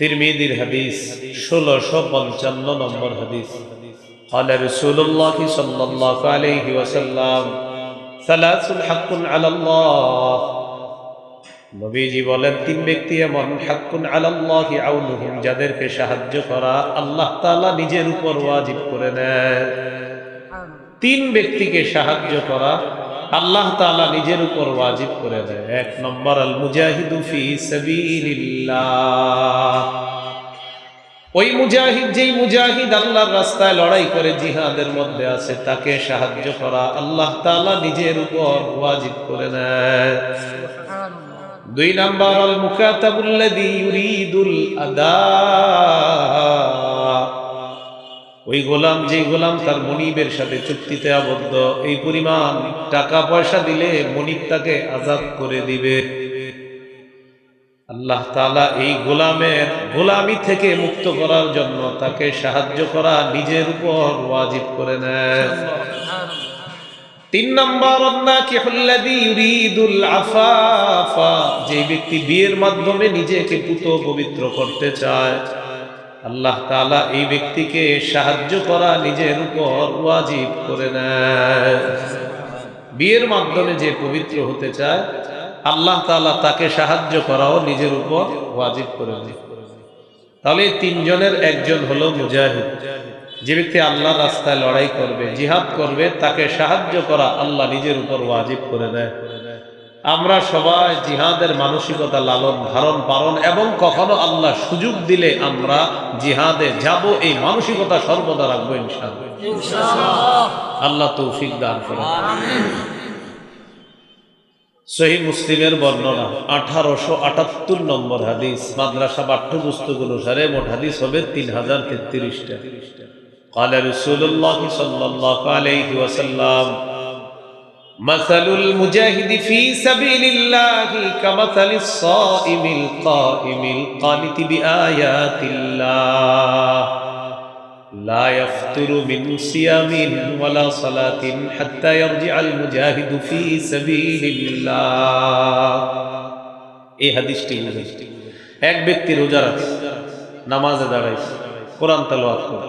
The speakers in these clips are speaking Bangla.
তিরমিদির হাদিস ষোলোশো পঞ্চান্ন নম্বর হাদিস قال رسول الله صلى الله عليه وسلم ثلاث حق على الله নবীজি বলেন তিন ব্যক্তি এমন হাক্কুন আলাল্লাহ আউনুহুম যাদেরকে সাহায্য করা আল্লাহ তাআলা নিজের উপর ওয়াজিব করে নেয় তিন ব্যক্তিকে সাহায্য করা আল্লাহ তালা নিজের উপর ওয়াজিব করে দেয়। এক নম্বর আল মুজাহিদু ফি ওই মুজাহিদ যেই মুজাহিদ আল্লাহর রাস্তায় লড়াই করে জিহাদের মধ্যে আছে তাকে সাহায্য করা আল্লাহ তাআলা নিজের উপর ওয়াজিব করে নেয় দুই নাম্বার আল মুকাতাবুল্লাযী ইউরিদুল আদা। ওই গোলাম যে গোলাম তার মনিবের সাথে চুক্তিতে আবদ্ধ, এই পরিমাণ টাকা পয়সা দিলে মনিব তাকে আজাদ করে দিবে। আল্লাহ তাআলা এই গোলামের গোলামি থেকে মুক্ত করার জন্য তাকে সাহায্য করা নিজের উপর ওয়াজিব করে নেয়। যে ব্যক্তি বিয়ের মাধ্যমে নিজেকে পুত পবিত্র করতে চায়। আল্লাহ তালা এই ব্যক্তিকে সাহায্য করা নিজের উপর ওয়াজিব করে নেয়। বিয়ের মাধ্যমে যে পবিত্র হতে চায়, আল্লাহ তালা তাকে সাহায্য করাও নিজের উপর ওয়াজিব করে তাহলে তিনজনের একজন হলো মুজাহিদ। যে ব্যক্তি আল্লাহ রাস্তায় লড়াই করবে, জিহাদ করবে, তাকে সাহায্য করা আল্লাহ নিজের উপর ওয়াজিব করে দেয় আমরা সবাই জিহাদের মানসিকতা লালন ধারণ পালন এবং কখনো আল্লাহ সুযোগ দিলে আমরা জিহাদে যাব এই মানসিকতা সর্বদা রাখবো ইনশাআল্লাহ আল্লাহ তৌফিক দান করে সহি মুসলিমের বর্ণনা আঠারোশো আটাত্তর নম্বর হাদিস মাদ্রাসা পাঠ্যপুস্তক অনুসারে মোট হাদিস হবে তিন হাজার তেত্রিশটা قال رسول الله صلى الله عليه وسلم مثل المجاهد في سبيل الله كمثل الصائم القائم القانت بآيات الله لا يفتر من صيام ولا صلاة حتى يرجع المجاهد في سبيل الله এই হাদিসটি বুঝে এক ব্যক্তি রোজা রাখে নামাজে দাঁড়াইছে কোরআন তেলাওয়াত করে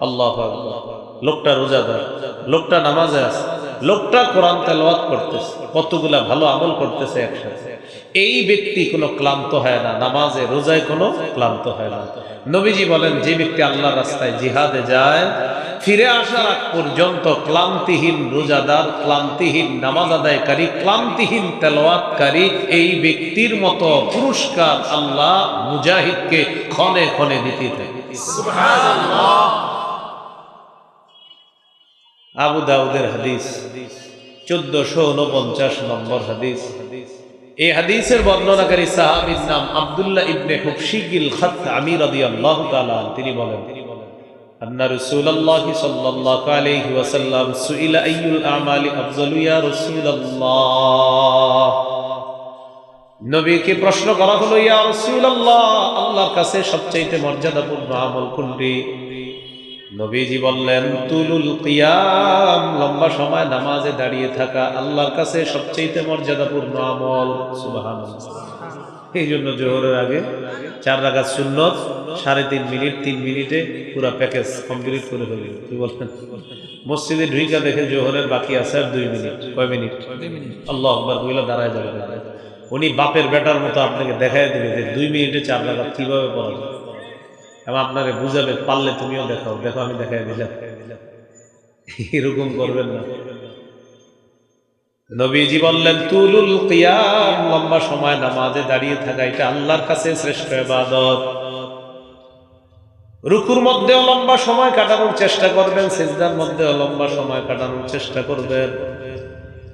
আল্লাহ লোকটা রোজাদার লোকটা নামাজে আছে লোকটা কোরআন তেলাওয়াত করতেছে, কতগুলা ভালো আমল করতেছে একসাথে। এই ব্যক্তি কোনো ক্লান্ত হয় না, নামাজে, রোজায় কোনো ক্লান্ত হয় না। নবীজি বলেন, যে ব্যক্তি আল্লাহ রাস্তায় জিহাদে যায়, ফিরে আসার আগ পর্যন্ত ক্লান্তিহীন রোজাদার, ক্লান্তিহীন নামাজ আদায়কারী, ক্লান্তিহীন তেলাওয়াতকারী, এই ব্যক্তির মতো পুরস্কার আল্লাহ মুজাহিদকে ক্ষণে ক্ষণে দিতে থাকে। আবু দাউদের হাদিস চোদ্দশো উনপঞ্চাশ নম্বর হাদিস এই হাদিসের বর্ণনাকারী সাহাবীর নাম আব্দুল্লাহ ইবনে হুবশিগিল খাত আমি রাদিয়াল্লাহু তাআলা তিনি বলেন أن رسول الله صلى الله عليه وسلم سئل أي الأعمال أفضل يا رسول الله নবীকে প্রশ্ন করা হলো ইয়া রাসূলুল্লাহ আল্লাহর কাছে সবচেয়ে মর্যাদাপূর্ণ আমল কোনটি নবীজি বললেন, তুলুল কিয়াম লম্বা সময় নামাজে দাঁড়িয়ে থাকা আল্লাহর কাছে সবচেয়ে মর্যাদাপূর্ণ আমল। সুবহানাল্লাহ। এই জন্য জোহরের আগে চার রাকাত সুন্নত, সাড়ে তিন মিনিট, তিন মিনিটে পুরো প্যাকেজ কমপ্লিট করে ফেলি। কি বলছেন মসজিদে ঢুইকা দেখে জোহরের বাকি আছে আর দুই মিনিট। কয় মিনিট? আল্লাহ আকবার, বইলা দাঁড়ায় যাবে। উনি বাপের বেটার মতো আপনাকে দেখাই দিবে যে দুই মিনিটে চার রাকাত কীভাবে পড়া যায়। এবং আপনারে বুঝাবে, পারলে তুমিও দেখাও, দেখো আমি দেখাই দিলাম। এরকম করবেন না। নবীজি বললেন, তুলুল কিয়াম, লম্বা সময় নামাজে দাঁড়িয়ে থাকা, এটা আল্লাহর কাছে শ্রেষ্ঠ ইবাদত। রুকুর মধ্যেও লম্বা সময় কাটানোর চেষ্টা করবেন, সেজদার মধ্যেও লম্বা সময় কাটানোর চেষ্টা করবেন।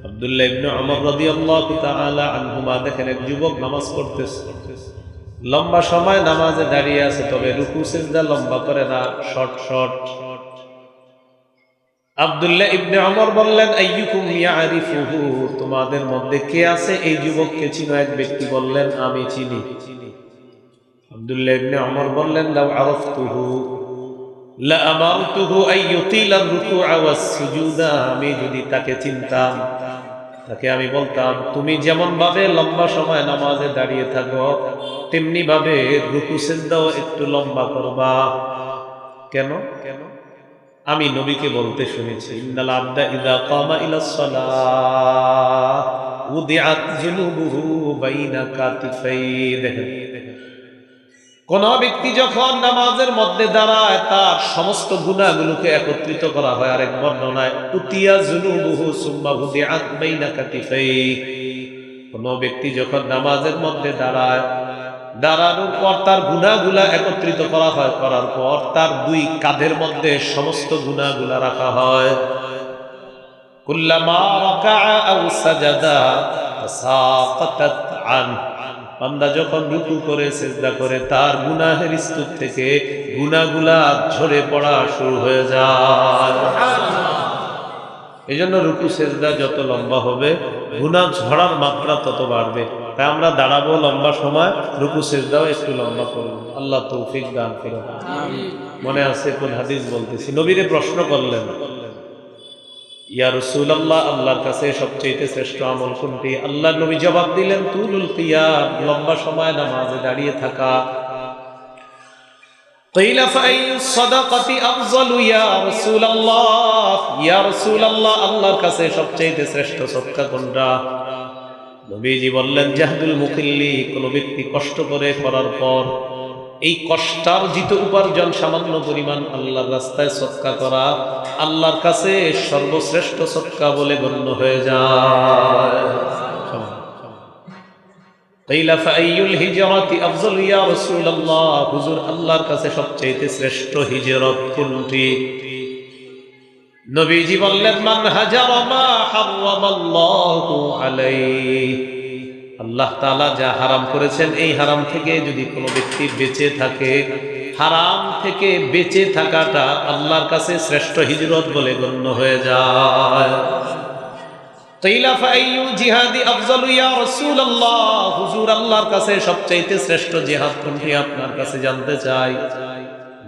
আব্দুল্লাহ ইবনে ওমর রাদিয়াল্লাহু তাআলা আনহুমা দেখেন, এক যুবক নামাজ পড়তেছে। লম্বা সময় নামাজে দাঁড়িয়ে আছে, তবে রুকু সেজদা লম্বা করে না, শর্ট শর্ট। আব্দুল্লাহ ইবনে ওমর বললেন তোমাদের মধ্যে কে আছে? এই যুবককে এক ব্যক্তি বললেন, আমি চিনি। আব্দুল্লাহ ইবনে ওমর বললেন, লাউ আরাফতুহু? আমি যদি তাকে চিনতাম, তাকে আমি বলতাম, তুমি যেমন ভাবে লম্বা সময় নামাজে দাঁড়িয়ে থাকো তেমনি ভাবে রুকু সেজদাও একটু লম্বা করবা। কেন? কেন আমি নবীকে বলতে শুনেছি, ইন্নাল আবদা ইদা কামা ইলা সালাহ উদিআত জুনুবুহু বাইনা কাতিফাই দেখেন কোন ব্যক্তি যখন নামাজের মধ্যে দাঁড়ায়, তার সমস্ত গুণাগুলোকে একত্রিত করা হয় আরেক বর্ণনায়, উতিয়া জুনুবুহু সুম্মা উদিআত বাইনা কাতিফাই কোন ব্যক্তি যখন নামাজের মধ্যে দাঁড়ায় দাঁড়ানোর পর তার গুণাগুলা একত্রিত করা হয়, করার পর তার দুই কাঁধের মধ্যে সমস্ত গুণাগুলা রাখা হয়। বান্দা যখন রুকু করে, সেজদা করে, তার গুনাহের স্তূপ থেকে গুনাগুলা ঝরে পড়া শুরু হয়ে যায়। এই জন্য রুকু, সেজদা যত লম্বা হবে গুনা ঝরার মাত্রা তত বাড়বে। তাই আমরা দাঁড়াবো লম্বা সময় রুকু সেজদাও একটু লম্বা করবো আল্লাহ তৌফিক দান করো মনে আছে কোন হাদিস বলতেছি নবীরে প্রশ্ন করলেন ইয়া রসুলাল্লাহ আল্লাহর কাছে সবচেয়ে শ্রেষ্ঠ আমল কোনটি আল্লাহ নবী জবাব দিলেন তুলুল কিয়াম লম্বা সময় নামাজে দাঁড়িয়ে থাকা قيل فأي الصدقة أفضل يا رسول الله يا رسول الله আল্লাহর কাছে সবচেয়ে শ্রেষ্ঠ সদকা কোনটা নবীজি বললেন, জাহাদুল মুকিল্লি কোনো ব্যক্তি কষ্ট করে করার পর এই কষ্টার্জিত উপার্জন সামান্য পরিমাণ আল্লাহর রাস্তায় সৎকা করা আল্লাহর কাছে সর্বশ্রেষ্ঠ সৎকা বলে গণ্য হয়ে যায়। আল্লাহর কাছে সবচাইতে শ্রেষ্ঠ হিজরত কোনটি? নবীজি বললেন, মান হাজারা মা হারামাল্লাহু আলাইহি। আল্লাহ তাআলা যা হারাম করেছেন, এই হারাম থেকে যদি কোনো ব্যক্তি বেঁচে থাকে, হারাম থেকে বেঁচে থাকাটা আল্লাহর কাছে শ্রেষ্ঠ হিজরত বলে গণ্য হয়ে যায়। হুজুর, আল্লাহর কাছে সবচাইতে শ্রেষ্ঠ জিহাদ কোনটি আপনার কাছে জানতে চাই?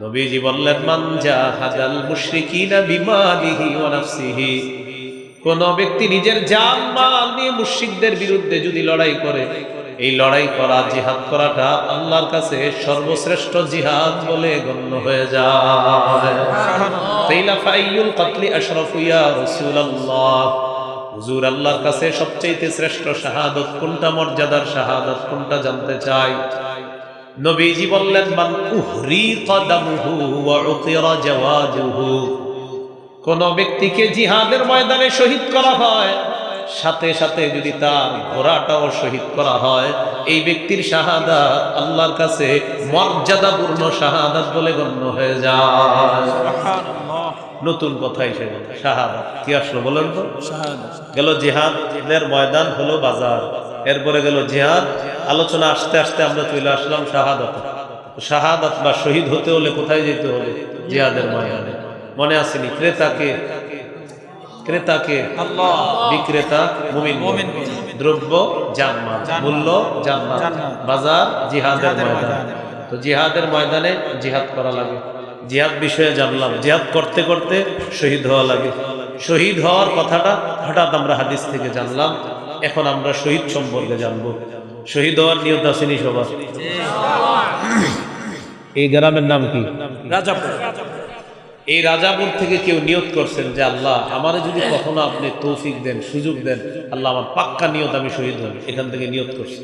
নবীজি বললেন মান জাহাদাল মুশরিকিনা বিমালিহি ওয়া নাফসিহি। কোন ব্যক্তি নিজের জান মাল নিয়ে মুশরিকদের বিরুদ্ধে যদি লড়াই করে এই লড়াই করা জিহাদ করাটা আল্লাহর কাছে সর্বশ্রেষ্ঠ জিহাদ বলে গণ্য হয়ে যায়। তাইলা ফাইয়ুল কতলি আশরাফু ইয়া রাসূলুল্লাহ। হুজুর আল্লাহর কাছে সবচেয়ে শ্রেষ্ঠ শাহাদত কোনটা মর্যাদার শাহাদত কোনটা জানতে চাই? নবীজি বললেন মান উহরি কদামুহু ওয়া উকিরা জাওয়াজুহু। কোন ব্যক্তিকে জিহাদের ময়দানে শহীদ করা হয় সাথে সাথে যদি তার ঘোড়াটাও শহীদ করা হয় এই ব্যক্তির শাহাদাত আল্লাহর কাছে মর্যাদাপূর্ণ শাহাদাত বলে গণ্য হয়ে যায়। নতুন কথা হিসেবে শাহাদাত। কি আসলো বলেন তো? গেল জিহাদের ময়দান হলো বাজার। এরপরে গেল জিহাদ। আলোচনা আসতে আসতে আমরা চলে আসলাম শাহাদাত। শাহাদাত বা শহীদ হতে হলে কোথায় যেতে হবে? জিহাদের ময়দানে। মনে আসেনি ক্রেতাকে ক্রেতাকে বিক্রেতা মুমিন দ্রব্য জানমাল মূল্য জানমাল। বাজার জিহাদের ময়দান। তো জিহাদের ময়দানে জিহাদ করা লাগে। জিহাদ বিষয়ে জানলাম। জিহাদ করতে করতে শহীদ হওয়া লাগে। শহীদ হওয়ার কথাটা হঠাৎ আমরা হাদিস থেকে জানলাম। এখন আমরা শহীদ সম্পর্কে জানব। শহীদ হওয়ার নিয়ত আসেনি সবার? এই গ্রামের নাম কি? রাজাপুর। এই রাজাপুর থেকে কেউ নিয়ত করছেন যে আল্লাহ আমারে যদি কখনো আপনি তৌফিক দেন সুযোগ দেন আল্লাহ আমার পাক্কা নিয়ত আমি শহীদ হই এখান থেকে নিয়ত করছি।